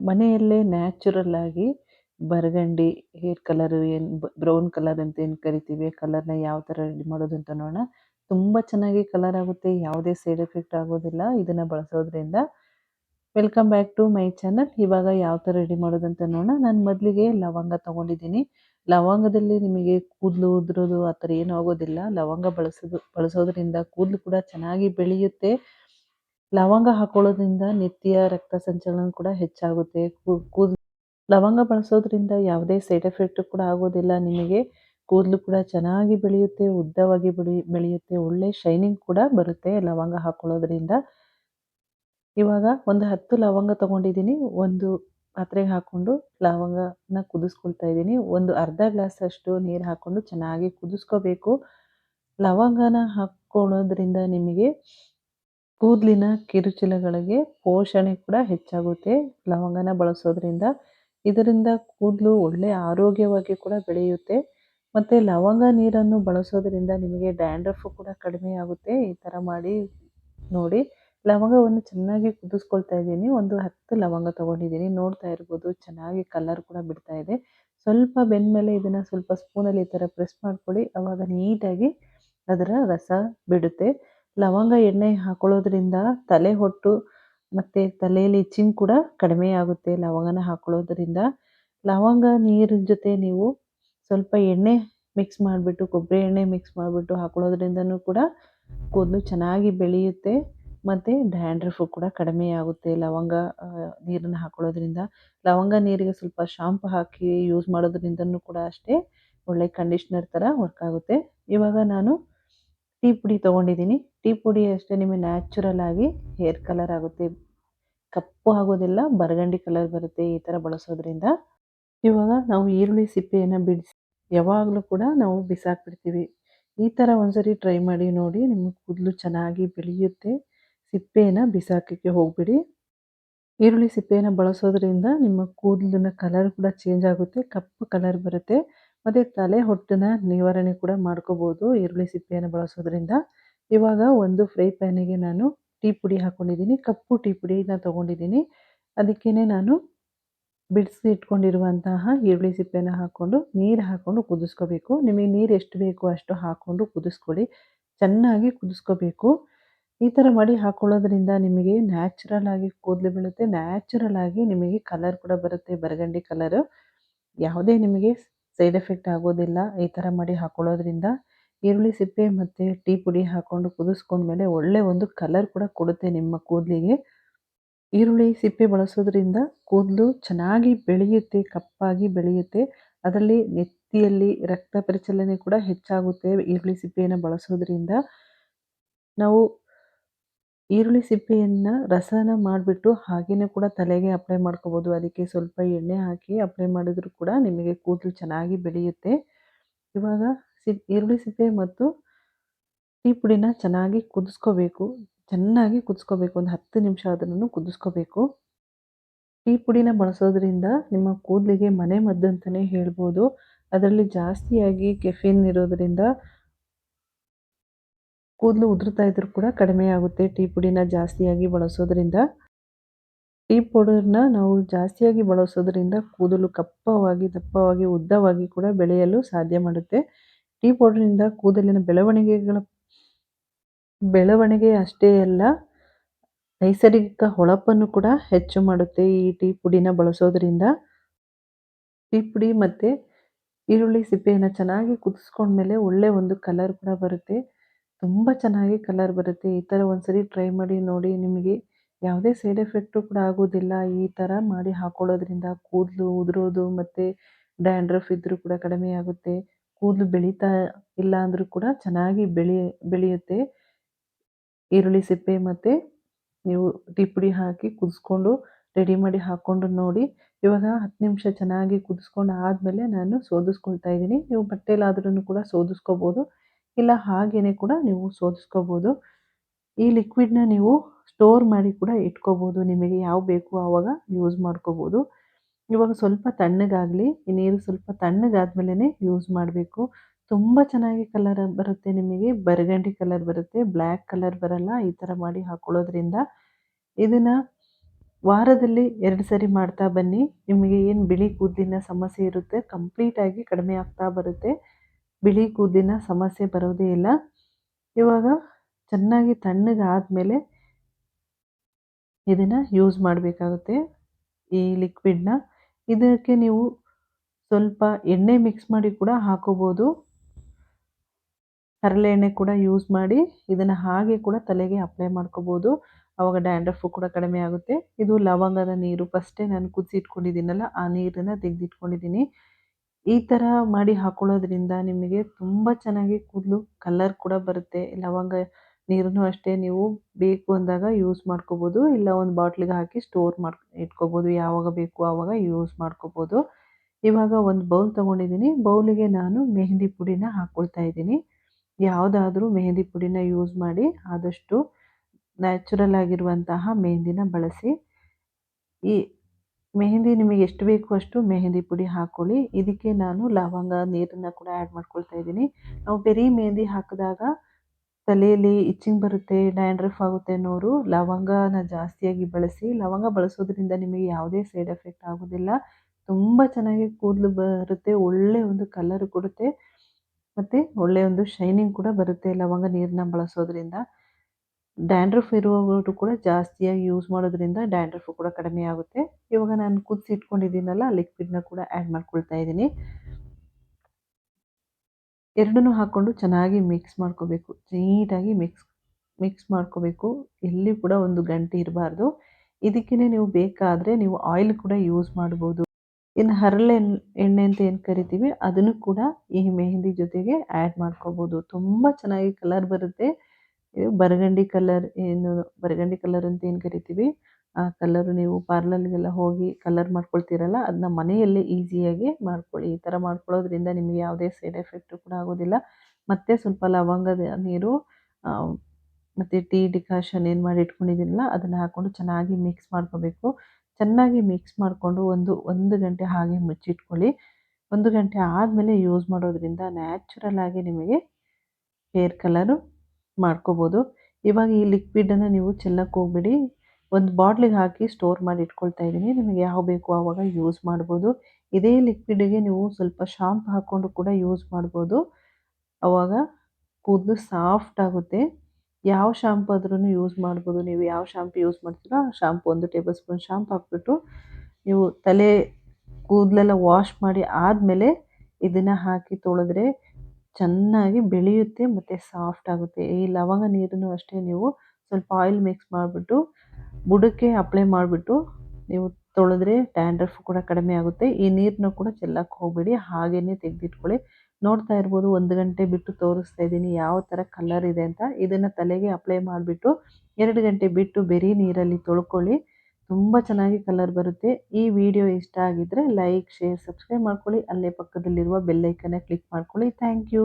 ಮನೆಯಲ್ಲೇ ನ್ಯಾಚುರಲ್ ಆಗಿ burgundy, hair colour ಏನು ಬ್ರೌನ್ ಕಲರ್ ಅಂತ ಏನು ಕರಿತೀವಿ ಕಲರ್ನ ಯಾವ ಥರ ರೆಡಿ ಮಾಡೋದು ಅಂತ ನೋಡೋಣ. ತುಂಬ ಚೆನ್ನಾಗಿ ಕಲರ್ ಆಗುತ್ತೆ, ಯಾವುದೇ ಸೈಡ್ ಎಫೆಕ್ಟ್ ಆಗೋದಿಲ್ಲ. ಇದನ್ನ ಬಳಸೋದ್ರಿಂದ welcome back to my channel. ಇವಾಗ ಯಾವ ಥರ ರೆಡಿ ಮಾಡೋದಂತ ನೋಡೋಣ. ನಾನು ಮೊದಲಿಗೆ ಲವಂಗ ತಗೊಂಡಿದ್ದೀನಿ. ಲವಂಗದಲ್ಲಿ ನಿಮಗೆ ಕೂದಲು ಉದುರೋದು ಆ ಥರ ಏನೂ ಆಗೋದಿಲ್ಲ. ಲವಂಗ ಬಳಸೋದು, ಬಳಸೋದ್ರಿಂದ ಕೂದಲು ಕೂಡ ಚೆನ್ನಾಗಿ ಬೆಳೆಯುತ್ತೆ. ಲವಂಗ ಹಾಕೊಳ್ಳೋದ್ರಿಂದ ನಿತ್ಯ ರಕ್ತ ಸಂಚಲನ ಕೂಡ ಹೆಚ್ಚಾಗುತ್ತೆ. ಕೂದಲು, ಲವಂಗ ಬಳಸೋದ್ರಿಂದ ಯಾವುದೇ ಸೈಡ್ ಎಫೆಕ್ಟ್ ಕೂಡ ಆಗೋದಿಲ್ಲ. ನಿಮಗೆ ಕೂದಲು ಕೂಡ ಚೆನ್ನಾಗಿ ಬೆಳೆಯುತ್ತೆ, ಉದ್ದವಾಗಿ ಬೆಳಿ, ಬೆಳೆಯುತ್ತೆ, ಒಳ್ಳೆ ಶೈನಿಂಗ್ ಕೂಡ ಬರುತ್ತೆ ಲವಂಗ ಹಾಕೊಳ್ಳೋದ್ರಿಂದ. ಇವಾಗ ಒಂದು ಹತ್ತು ಲವಂಗ ತಗೊಂಡಿದ್ದೀನಿ. ಒಂದು ಪಾತ್ರೆಗೆ ಹಾಕ್ಕೊಂಡು ಲವಂಗನ ಕುದಿಸ್ಕೊಳ್ತಾ ಇದ್ದೀನಿ. ಒಂದು ಅರ್ಧ ಗ್ಲಾಸ್ ಅಷ್ಟು ನೀರು ಹಾಕ್ಕೊಂಡು ಚೆನ್ನಾಗಿ ಕುದಿಸ್ಕೋಬೇಕು. ಲವಂಗನ ಹಾಕ್ಕೊಳ್ಳೋದ್ರಿಂದ ನಿಮಗೆ ಕೂದಲಿನ ಕಿರುಚಿಲಗಳಿಗೆ ಪೋಷಣೆ ಕೂಡ ಹೆಚ್ಚಾಗುತ್ತೆ. ಲವಂಗನ ಬಳಸೋದ್ರಿಂದ ಇದರಿಂದ ಕೂದಲು ಒಳ್ಳೆ ಆರೋಗ್ಯವಾಗಿ ಕೂಡ ಬೆಳೆಯುತ್ತೆ. ಮತ್ತು ಲವಂಗ ನೀರನ್ನು ಬಳಸೋದ್ರಿಂದ ನಿಮಗೆ ಡ್ಯಾಂಡ್ರಫ್ ಕೂಡ ಕಡಿಮೆ ಆಗುತ್ತೆ. ಈ ಥರ ಮಾಡಿ ನೋಡಿ. ಲವಂಗವನ್ನು ಚೆನ್ನಾಗಿ ಕುದಿಸ್ಕೊಳ್ತಾ ಇದ್ದೀನಿ. ಒಂದು ಹತ್ತು ಲವಂಗ ತೊಗೊಂಡಿದ್ದೀನಿ. ನೋಡ್ತಾ ಇರ್ಬೋದು. ಚೆನ್ನಾಗಿ ಕಲರ್ ಕೂಡ ಬಿಡ್ತಾ ಇದೆ. ಸ್ವಲ್ಪ ಬೆಂದಮೇಲೆ ಇದನ್ನು ಸ್ವಲ್ಪ ಸ್ಪೂನಲ್ಲಿ ಈ ಥರ ಪ್ರೆಸ್ ಮಾಡ್ಕೊಳ್ಳಿ. ಅವಾಗ ನೀಟಾಗಿ ಅದರ ರಸ ಬಿಡುತ್ತೆ. ಲವಂಗ ಎಣ್ಣೆ ಹಾಕೊಳ್ಳೋದ್ರಿಂದ ತಲೆ ಹೊಟ್ಟು ಮತ್ತು ತಲೆಯಲ್ಲಿ ಇಚ್ಚಿಂಗ್ ಕೂಡ ಕಡಿಮೆ ಆಗುತ್ತೆ ಲವಂಗನ ಹಾಕೊಳ್ಳೋದ್ರಿಂದ. ಲವಂಗ ನೀರಿನ ಜೊತೆ ನೀವು ಸ್ವಲ್ಪ ಎಣ್ಣೆ ಮಿಕ್ಸ್ ಮಾಡಿಬಿಟ್ಟು, ಕೊಬ್ಬರಿ ಎಣ್ಣೆ ಮಿಕ್ಸ್ ಮಾಡಿಬಿಟ್ಟು ಹಾಕೊಳ್ಳೋದ್ರಿಂದನೂ ಕೂಡ ಕೂದಲು ಚೆನ್ನಾಗಿ ಬೆಳೆಯುತ್ತೆ ಮತ್ತು ಡ್ಯಾಂಡ್ರಫು ಕೂಡ ಕಡಿಮೆ ಆಗುತ್ತೆ ಲವಂಗ ನೀರನ್ನು ಹಾಕೊಳ್ಳೋದ್ರಿಂದ. ಲವಂಗ ನೀರಿಗೆ ಸ್ವಲ್ಪ ಶಾಂಪು ಹಾಕಿ ಯೂಸ್ ಮಾಡೋದ್ರಿಂದನೂ ಕೂಡ ಅಷ್ಟೇ ಒಳ್ಳೆ ಕಂಡೀಷ್ನರ್ ಥರ ವರ್ಕ್ ಆಗುತ್ತೆ. ಇವಾಗ ನಾನು ಟೀ ಪುಡಿ ತೊಗೊಂಡಿದ್ದೀನಿ. ಟೀ ಪುಡಿ ಅಷ್ಟೇ ನಿಮಗೆ ನ್ಯಾಚುರಲ್ ಆಗಿ ಹೇರ್ ಕಲರ್ ಆಗುತ್ತೆ. ಕಪ್ಪು ಆಗೋದಿಲ್ಲ, ಬರಗಂಡಿ ಕಲರ್ ಬರುತ್ತೆ ಈ ಥರ ಬಳಸೋದ್ರಿಂದ. ಇವಾಗ ನಾವು ಈರುಳ್ಳಿ ಸಿಪ್ಪೆಯನ್ನು ಬಿಡಿಸಿ, ಯಾವಾಗಲೂ ಕೂಡ ನಾವು ಬಿಸಾಕ್ಬಿಡ್ತೀವಿ. ಈ ಥರ ಒಂದ್ಸರಿ ಟ್ರೈ ಮಾಡಿ ನೋಡಿ ನಿಮ್ಮ ಕೂದಲು ಚೆನ್ನಾಗಿ ಬೆಳೆಯುತ್ತೆ. ಸಿಪ್ಪೆಯನ್ನು ಬಿಸಾಕಕ್ಕೆ ಹೋಗಬೇಡಿ. ಈರುಳ್ಳಿ ಸಿಪ್ಪೆಯನ್ನು ಬಳಸೋದ್ರಿಂದ ನಿಮ್ಮ ಕೂದಲಿನ ಕಲರ್ ಕೂಡ ಚೇಂಜ್ ಆಗುತ್ತೆ, ಕಪ್ಪು ಕಲರ್ ಬರುತ್ತೆ. ಮತ್ತು ತಲೆ ಹೊಟ್ಟನ ನಿವಾರಣೆ ಕೂಡ ಮಾಡ್ಕೋಬೋದು ಈರುಳ್ಳಿ ಸಿಪ್ಪೆಯನ್ನು ಬಳಸೋದ್ರಿಂದ. ಇವಾಗ ಒಂದು ಫ್ರೈ ಪ್ಯಾನಿಗೆ ನಾನು ಟೀ ಪುಡಿ ಹಾಕ್ಕೊಂಡಿದ್ದೀನಿ ಕಪ್ಪು ಟೀ ಪುಡಿನ ತೊಗೊಂಡಿದ್ದೀನಿ. ಅದಕ್ಕೇ ನಾನು ಬಿಡಿಸಿ ಇಟ್ಕೊಂಡಿರುವಂತಹ ಈರುಳ್ಳಿ ಸಿಪ್ಪೆನ ಹಾಕ್ಕೊಂಡು ನೀರು ಹಾಕ್ಕೊಂಡು ಕುದಿಸ್ಕೋಬೇಕು. ನಿಮಗೆ ನೀರು ಎಷ್ಟು ಬೇಕು ಅಷ್ಟು ಹಾಕ್ಕೊಂಡು ಕುದಿಸ್ಕೊಳ್ಳಿ, ಚೆನ್ನಾಗಿ ಕುದಿಸ್ಕೋಬೇಕು. ಈ ಥರ ಮಾಡಿ ಹಾಕ್ಕೊಳ್ಳೋದ್ರಿಂದ ನಿಮಗೆ ನ್ಯಾಚುರಲ್ ಆಗಿ ಕೂದಲು ಬೀಳುತ್ತೆ ನ್ಯಾಚುರಲ್ ಆಗಿ ನಿಮಗೆ ಕಲರ್ ಕೂಡ ಬರುತ್ತೆ, ಬರಗಂಡಿ ಕಲರು ಯಾವುದೇ ನಿಮಗೆ ಸೈಡ್ ಎಫೆಕ್ಟ್ ಆಗೋದಿಲ್ಲ. ಈ ಥರ ಮಾಡಿ ಹಾಕ್ಕೊಳ್ಳೋದ್ರಿಂದ ಈರುಳ್ಳಿ, ಸಿಪ್ಪೆ ಮತ್ತು ಟೀ ಪುಡಿ ಹಾಕ್ಕೊಂಡು ಕುದಿಸ್ಕೊಂಡ್ಮೇಲೆ ಒಳ್ಳೆ ಒಂದು ಕಲರ್ ಕೂಡ ಕೊಡುತ್ತೆ ನಿಮ್ಮ ಕೂದಲಿಗೆ. ಈರುಳ್ಳಿ, ಸಿಪ್ಪೆ ಬಳಸೋದ್ರಿಂದ ಕೂದಲು ಚೆನ್ನಾಗಿ ಬೆಳೆಯುತ್ತೆ, ಕಪ್ಪಾಗಿ ಬೆಳೆಯುತ್ತೆ. ಅದರಲ್ಲಿ ನೆತ್ತಿಯಲ್ಲಿ ರಕ್ತ ಪರಿಚಲನೆ ಕೂಡ ಹೆಚ್ಚಾಗುತ್ತೆ. ಈರುಳ್ಳಿ, ಸಿಪ್ಪೆಯನ್ನು ಬಳಸೋದ್ರಿಂದ ನಾವು ಈರುಳ್ಳಿ ಸಿಪ್ಪೆಯನ್ನು ರಸನ ಮಾಡಿಬಿಟ್ಟು ಹಾಗೆಯೇ ಕೂಡ ತಲೆಗೆ ಅಪ್ಲೈ ಮಾಡ್ಕೋಬೋದು. ಅದಕ್ಕೆ ಸ್ವಲ್ಪ ಎಣ್ಣೆ ಹಾಕಿ ಅಪ್ಲೈ ಮಾಡಿದ್ರು ಕೂಡ ನಿಮಗೆ ಕೂದಲು ಚೆನ್ನಾಗಿ ಬೆಳೆಯುತ್ತೆ. ಇವಾಗ ಸಿ ಈರುಳ್ಳಿ ಸಿಪ್ಪೆ ಮತ್ತು ಟೀ ಪುಡಿನ ಚೆನ್ನಾಗಿ ಕುದಿಸ್ಕೋಬೇಕು. ಚೆನ್ನಾಗಿ ಕುದಿಸ್ಕೋಬೇಕು. ಒಂದು ಹತ್ತು ನಿಮಿಷ ಅದನ್ನು ಕುದಿಸ್ಕೋಬೇಕು. ಟೀ ಪುಡಿನ ಬಳಸೋದ್ರಿಂದ ನಿಮ್ಮ ಕೂದಲಿಗೆ ಮನೆ ಮದ್ದು ಅಂತಲೇ ಹೇಳ್ಬೋದು. ಅದರಲ್ಲಿ ಜಾಸ್ತಿಯಾಗಿ ಕೆಫಿನ್ ಇರೋದರಿಂದ ಕೂದಲು ಉದುರ್ತಾ ಇದ್ರೂ ಕೂಡ ಕಡಿಮೆ ಆಗುತ್ತೆ. ಟೀ ಪುಡಿನ ಜಾಸ್ತಿಯಾಗಿ ಬಳಸೋದ್ರಿಂದ, ಟೀ ಪೌಡರ್ನ ನಾವು ಜಾಸ್ತಿಯಾಗಿ ಬಳಸೋದ್ರಿಂದ ಕೂದಲು ಕಪ್ಪವಾಗಿ, ದಪ್ಪವಾಗಿ, ಉದ್ದವಾಗಿ ಕೂಡ ಬೆಳೆಯಲು ಸಾಧ್ಯ ಮಾಡುತ್ತೆ. ಟೀ ಪೌಡರ್ನಿಂದ ಕೂದಲಿನ ಬೆಳವಣಿಗೆಗಳ, ಬೆಳವಣಿಗೆ ಅಷ್ಟೇ ಅಲ್ಲ, ನೈಸರ್ಗಿಕ ಹೊಳಪನ್ನು ಕೂಡ ಹೆಚ್ಚು ಮಾಡುತ್ತೆ ಈ ಟೀ ಪುಡಿನ ಬಳಸೋದ್ರಿಂದ. ಟೀ ಪುಡಿ ಮತ್ತು ಈರುಳ್ಳಿ ಸಿಪ್ಪೆಯನ್ನು ಚೆನ್ನಾಗಿ ಕುದಿಸ್ಕೊಂಡ್ಮೇಲೆ ಒಳ್ಳೆ ಒಂದು ಕಲರ್ ಕೂಡ ಬರುತ್ತೆ. ತುಂಬ ಚೆನ್ನಾಗಿ ಕಲರ್ ಬರುತ್ತೆ. ಈ ಥರ ಒಂದ್ಸರಿ ಟ್ರೈ ಮಾಡಿ ನೋಡಿ ನಿಮಗೆ ಯಾವುದೇ ಸೈಡ್ ಎಫೆಕ್ಟು ಕೂಡ ಆಗೋದಿಲ್ಲ. ಈ ಥರ ಮಾಡಿ ಹಾಕೊಳ್ಳೋದ್ರಿಂದ ಕೂದಲು ಉದುರೋದು ಮತ್ತು ಡ್ಯಾಂಡ್ರಫ್ ಇದ್ದರೂ ಕೂಡ ಕಡಿಮೆ ಆಗುತ್ತೆ. ಕೂದಲು ಬೆಳೀತಾ ಇಲ್ಲ ಅಂದರೂ ಕೂಡ ಚೆನ್ನಾಗಿ ಬೆಳಿ, ಬೆಳೆಯುತ್ತೆ. ಈರುಳ್ಳಿ ಸಿಪ್ಪೆ ಮತ್ತು ನೀವು ಟೀ ಪುಡಿ ಹಾಕಿ ಕುದಿಸ್ಕೊಂಡು ರೆಡಿ ಮಾಡಿ ಹಾಕ್ಕೊಂಡು ನೋಡಿ. ಇವಾಗ ಹತ್ತು ನಿಮಿಷ ಚೆನ್ನಾಗಿ ಕುದಿಸ್ಕೊಂಡು ಆದಮೇಲೆ ನಾನು ಸೋದಿಸ್ಕೊಳ್ತಾ ಇದ್ದೀನಿ. ನೀವು ಬಟ್ಟೆಲಾದ್ರೂ ಕೂಡ ಸೋದಿಸ್ಕೋಬೋದು. ಇಲ್ಲ ಹಾಗೇ ಕೂಡ ನೀವು ಶೋಧಿಸ್ಕೋಬೋದು ಈ ಲಿಕ್ವಿಡ್ನ ನೀವು ಸ್ಟೋರ್ ಮಾಡಿ ಕೂಡ ಇಟ್ಕೋಬೋದು. ನಿಮಗೆ ಯಾವ ಬೇಕು ಆವಾಗ ಯೂಸ್ ಮಾಡ್ಕೋಬೋದು. ಇವಾಗ ಸ್ವಲ್ಪ ತಣ್ಣಗಾಗಲಿ, ಈ ನೀರು ಸ್ವಲ್ಪ ತಣ್ಣಗಾದ್ಮೇಲೆ ಯೂಸ್ ಮಾಡಬೇಕು. ತುಂಬ ಚೆನ್ನಾಗಿ ಕಲರ್ ಬರುತ್ತೆ ನಿಮಗೆ. ಬರಗಂಡಿ ಕಲರ್ ಬರುತ್ತೆ ಬ್ಲ್ಯಾಕ್ ಕಲರ್ ಬರಲ್ಲ, ಈ ಥರ ಮಾಡಿ ಹಾಕ್ಕೊಳ್ಳೋದ್ರಿಂದ ಇದನ್ನು ವಾರದಲ್ಲಿ ಎರಡು ಸರಿ ಮಾಡ್ತಾ ಬನ್ನಿ. ನಿಮಗೆ ಏನು ಬಿಳಿ ಕೂದಲಿನ ಸಮಸ್ಯೆ ಇರುತ್ತೆ ಕಂಪ್ಲೀಟಾಗಿ ಕಡಿಮೆ ಆಗ್ತಾ ಬರುತ್ತೆ. ಬಿಳಿ ಕೂದಿನ ಸಮಸ್ಯೆ ಬರೋದೇ ಇಲ್ಲ. ಇವಾಗ ಚೆನ್ನಾಗಿ ತಣ್ಣಗೆ ಆದಮೇಲೆ ಇದನ್ನು ಯೂಸ್ ಮಾಡಬೇಕಾಗುತ್ತೆ. ಈ ಲಿಕ್ವಿಡ್ನ ಇದಕ್ಕೆ ನೀವು ಸ್ವಲ್ಪ ಎಣ್ಣೆ ಮಿಕ್ಸ್ ಮಾಡಿ ಕೂಡ ಹಾಕೋಬೋದು. ಹರಳೆ ಎಣ್ಣೆ ಕೂಡ ಯೂಸ್ ಮಾಡಿ ಇದನ್ನು ಹಾಗೆ ಕೂಡ ತಲೆಗೆ ಅಪ್ಲೈ ಮಾಡ್ಕೋಬೋದು. ಆವಾಗ ಡ್ಯಾಂಡ್ರಫು ಕೂಡ ಕಡಿಮೆ ಆಗುತ್ತೆ. ಇದು ಲವಂಗದ ನೀರು. ಫಸ್ಟೇ ನಾನು ಕುದಿಸಿಟ್ಕೊಂಡಿದ್ದೀನಲ್ಲ, ಆ ನೀರನ್ನು ತೆಗೆದಿಟ್ಕೊಂಡಿದ್ದೀನಿ. ಈ ಥರ ಮಾಡಿ ಹಾಕೊಳ್ಳೋದ್ರಿಂದ ನಿಮಗೆ ತುಂಬ ಚೆನ್ನಾಗಿ ಕೂದಲು ಕಲರ್ ಕೂಡ ಬರುತ್ತೆ. ಲವಂಗ ನೀರನ್ನು ಅಷ್ಟೇ ನೀವು ಬೇಕು ಅಂದಾಗ ಯೂಸ್ ಮಾಡ್ಕೋಬೋದು. ಇಲ್ಲ ಒಂದು ಬಾಟ್ಲಿಗೆ ಹಾಕಿ ಸ್ಟೋರ್ ಮಾಡಿ, ಇಟ್ಕೋಬೋದು. ಯಾವಾಗ ಬೇಕು ಆವಾಗ ಯೂಸ್ ಮಾಡ್ಕೋಬೋದು. ಇವಾಗ ಒಂದು ಬೌಲ್ ತೊಗೊಂಡಿದ್ದೀನಿ ಬೌಲಿಗೆ ನಾನು ಮೆಹಂದಿ ಪುಡಿನ ಹಾಕ್ಕೊಳ್ತಾ ಇದ್ದೀನಿ. ಯಾವುದಾದ್ರೂ ಮೆಹಂದಿ ಪುಡಿನ ಯೂಸ್ ಮಾಡಿ ಆದಷ್ಟು ನ್ಯಾಚುರಲ್ ಆಗಿರುವಂತಹ ಮೆಹಂದಿನ ಬಳಸಿ. ಈ ಮೆಹಂದಿ ನಿಮಗೆ ಎಷ್ಟು ಬೇಕು ಅಷ್ಟು ಮೆಹೆಂದಿ ಪುಡಿ ಹಾಕ್ಕೊಳ್ಳಿ ಇದಕ್ಕೆ ನಾನು ಲವಂಗ, ನೀರನ್ನು ಕೂಡ ಆ್ಯಡ್ ಮಾಡ್ಕೊಳ್ತಾ ಇದ್ದೀನಿ. ನಾವು ಬರೀ ಮೆಹಂದಿ ಹಾಕಿದಾಗ ತಲೆಯಲ್ಲಿ ಇಚ್ಚಿಂಗ್ ಬರುತ್ತೆ ಡ್ಯಾಂಡ್ರಫ್ ಆಗುತ್ತೆ ಅನ್ನೋರು ಲವಂಗನ ಜಾಸ್ತಿಯಾಗಿ ಬಳಸಿ, ಲವಂಗ ಬಳಸೋದ್ರಿಂದ ನಿಮಗೆ ಯಾವುದೇ ಸೈಡ್ ಎಫೆಕ್ಟ್ ಆಗೋದಿಲ್ಲ. ತುಂಬ ಚೆನ್ನಾಗಿ ಕೂದಲು ಬರುತ್ತೆ, ಒಳ್ಳೆ ಒಂದು ಕಲರ್ ಕೊಡುತ್ತೆ. ಮತ್ತು ಒಳ್ಳೆಯ ಒಂದು ಶೈನಿಂಗ್ ಕೂಡ ಬರುತ್ತೆ ಲವಂಗ ನೀರನ್ನ ಬಳಸೋದ್ರಿಂದ. ಡ್ಯಾಂಡ್ರಫ್ ಇರುವವರು ಕೂಡ ಜಾಸ್ತಿಯಾಗಿ ಯೂಸ್ ಮಾಡೋದ್ರಿಂದ ಡ್ಯಾಂಡ್ರಫ್ ಕೂಡ ಕಡಿಮೆ ಆಗುತ್ತೆ. ಇವಾಗ ನಾನು ಕುದಿಸಿ ಇಟ್ಕೊಂಡಿದ್ದೀನಲ್ಲ ಲಿಕ್ವಿಡ್ನ ಕೂಡ ಆ್ಯಡ್ ಮಾಡ್ಕೊಳ್ತಾ ಇದ್ದೀನಿ. ಎರಡನ್ನೂ ಹಾಕ್ಕೊಂಡು ಚೆನ್ನಾಗಿ ಮಿಕ್ಸ್ ಮಾಡ್ಕೋಬೇಕು. ನೀಟಾಗಿ ಮಿಕ್ಸ್ ಮಿಕ್ಸ್ ಮಾಡ್ಕೋಬೇಕು. ಎಲ್ಲಿ ಕೂಡ ಒಂದು ಗಂಟೆ ಇರಬಾರ್ದು. ಇದಕ್ಕೇ ನೀವು ಬೇಕಾದರೆ ನೀವು ಆಯಿಲ್ ಕೂಡ ಯೂಸ್ ಮಾಡ್ಬೋದು. ಇನ್ನು ಹರಳೆ ಎಣ್ಣೆ ಅಂತ ಏನು ಕರಿತೀವಿ, ಅದನ್ನು ಕೂಡ ಈ ಮೆಹಂದಿ ಜೊತೆಗೆ ಆ್ಯಡ್ ಮಾಡ್ಕೋಬೋದು. ತುಂಬ ಚೆನ್ನಾಗಿ ಕಲರ್ ಬರುತ್ತೆ. ಇದು ಬರಗಂಡಿ ಕಲರ್ ಏನು ಬರಗಂಡಿ ಕಲರ್ ಅಂತ ಏನು ಕರಿತೀವಿ? ಆ ಕಲರ್ ನೀವು ಪಾರ್ಲರ್ಗೆಲ್ಲ ಹೋಗಿ ಕಲರ್ ಮಾಡ್ಕೊಳ್ತೀರಲ್ಲ ಅದನ್ನ ಮನೆಯಲ್ಲೇ ಈಸಿಯಾಗಿ ಮಾಡ್ಕೊಳ್ಳಿ ಈ ಥರ ಮಾಡ್ಕೊಳ್ಳೋದ್ರಿಂದ ನಿಮಗೆ ಯಾವುದೇ ಸೈಡ್ ಎಫೆಕ್ಟ್ ಕೂಡ ಆಗೋದಿಲ್ಲ. ಮತ್ತೆ ಸ್ವಲ್ಪ ಲವಂಗದ ನೀರು ಮತ್ತು ಟೀ ಡಿಕಾಷನ್ ಏನು ಮಾಡಿ ಇಟ್ಕೊಂಡಿದ್ದೀನಲ್ಲ ಅದನ್ನು ಹಾಕ್ಕೊಂಡು ಚೆನ್ನಾಗಿ ಮಿಕ್ಸ್ ಮಾಡ್ಕೋಬೇಕು. ಚೆನ್ನಾಗಿ ಮಿಕ್ಸ್ ಮಾಡಿಕೊಂಡು ಒಂದು ಒಂದು ಗಂಟೆ ಹಾಗೆ ಮುಚ್ಚಿಟ್ಕೊಳ್ಳಿ. ಒಂದು ಗಂಟೆ ಆದಮೇಲೆ ಯೂಸ್ ಮಾಡೋದ್ರಿಂದ ನ್ಯಾಚುರಲ್ ಆಗಿ ನಿಮಗೆ ಹೇರ್ ಕಲರು ಮಾಡ್ಕೋಬೋದು. ಇವಾಗ ಈ ಲಿಕ್ವಿಡನ್ನು ನೀವು ಚೆಲ್ಲಕ್ಕೆ ಹೋಗ್ಬೇಡಿ. ಒಂದು ಬಾಟ್ಲಿಗೆ ಹಾಕಿ ಸ್ಟೋರ್ ಮಾಡಿ ಇಟ್ಕೊಳ್ತಾ ಇದ್ದೀನಿ. ನಿಮಗೆ ಯಾವ ಬೇಕು ಆವಾಗ ಯೂಸ್ ಮಾಡ್ಬೋದು. ಇದೇ ಲಿಕ್ವಿಡಿಗೆ ನೀವು ಸ್ವಲ್ಪ ಶಾಂಪ್ ಹಾಕ್ಕೊಂಡು ಕೂಡ ಯೂಸ್ ಮಾಡ್ಬೋದು. ಆವಾಗ ಕೂದಲು ಸಾಫ್ಟ್ ಆಗುತ್ತೆ. ಯಾವ ಶಾಂಪು ಆದ್ರೂ ಯೂಸ್ ಮಾಡ್ಬೋದು. ನೀವು ಯಾವ ಶಾಂಪು ಯೂಸ್ ಮಾಡ್ತೀರೋ ಆ ಶಾಂಪು ಒಂದು ಟೇಬಲ್ ಸ್ಪೂನ್ ಶಾಂಪು ಹಾಕ್ಬಿಟ್ಟು ನೀವು ತಲೆ ಕೂದಲೆಲ್ಲ ವಾಶ್ ಮಾಡಿ ಆದಮೇಲೆ ಇದನ್ನು ಹಾಕಿ ತೊಳೆದ್ರೆ ಚೆನ್ನಾಗಿ ಬೆಳೆಯುತ್ತೆ ಮತ್ತು ಸಾಫ್ಟ್ ಆಗುತ್ತೆ. ಈ ಲವಂಗ ನೀರನ್ನು ಅಷ್ಟೇ ನೀವು ಸ್ವಲ್ಪ ಆಯಿಲ್ ಮಿಕ್ಸ್ ಮಾಡಿಬಿಟ್ಟು ಬುಡಕ್ಕೆ ಅಪ್ಲೈ ಮಾಡಿಬಿಟ್ಟು ನೀವು ತೊಳೆದ್ರೆ ಡ್ಯಾಂಡ್ರಫ್ ಕೂಡ ಕಡಿಮೆ ಆಗುತ್ತೆ. ಈ ನೀರನ್ನ ಕೂಡ ಚೆಲ್ಲಕ್ಕೆ ಹೋಗಬೇಡಿ. ಹಾಗೆಯೇ ತೆಗೆದಿಟ್ಕೊಳ್ಳಿ. ನೋಡ್ತಾ ಇರ್ಬೋದು, ಒಂದು ಗಂಟೆ ಬಿಟ್ಟು ತೋರಿಸ್ತಾ ಇದ್ದೀನಿ ಯಾವ ಥರ ಕಲರ್ ಇದೆ ಅಂತ. ಇದನ್ನು ತಲೆಗೆ ಅಪ್ಲೈ ಮಾಡಿಬಿಟ್ಟು ಎರಡು ಗಂಟೆ ಬಿಟ್ಟು ಬೆರಿ ನೀರಲ್ಲಿ ತೊಳ್ಕೊಳ್ಳಿ. ತುಂಬ ಚೆನ್ನಾಗಿ ಕಲರ್ ಬರುತ್ತೆ. ಈ ವಿಡಿಯೋ ಇಷ್ಟ ಆಗಿದ್ರೆ ಲೈಕ್ ಶೇರ್ ಸಬ್ಸ್ಕ್ರೈಬ್ ಮಾಡ್ಕೊಳ್ಳಿ. ಅಲ್ಲೇ ಪಕ್ಕದಲ್ಲಿರುವ ಬೆಲ್ಲೈಕನ್ನ ಕ್ಲಿಕ್ ಮಾಡ್ಕೊಳ್ಳಿ. Thank you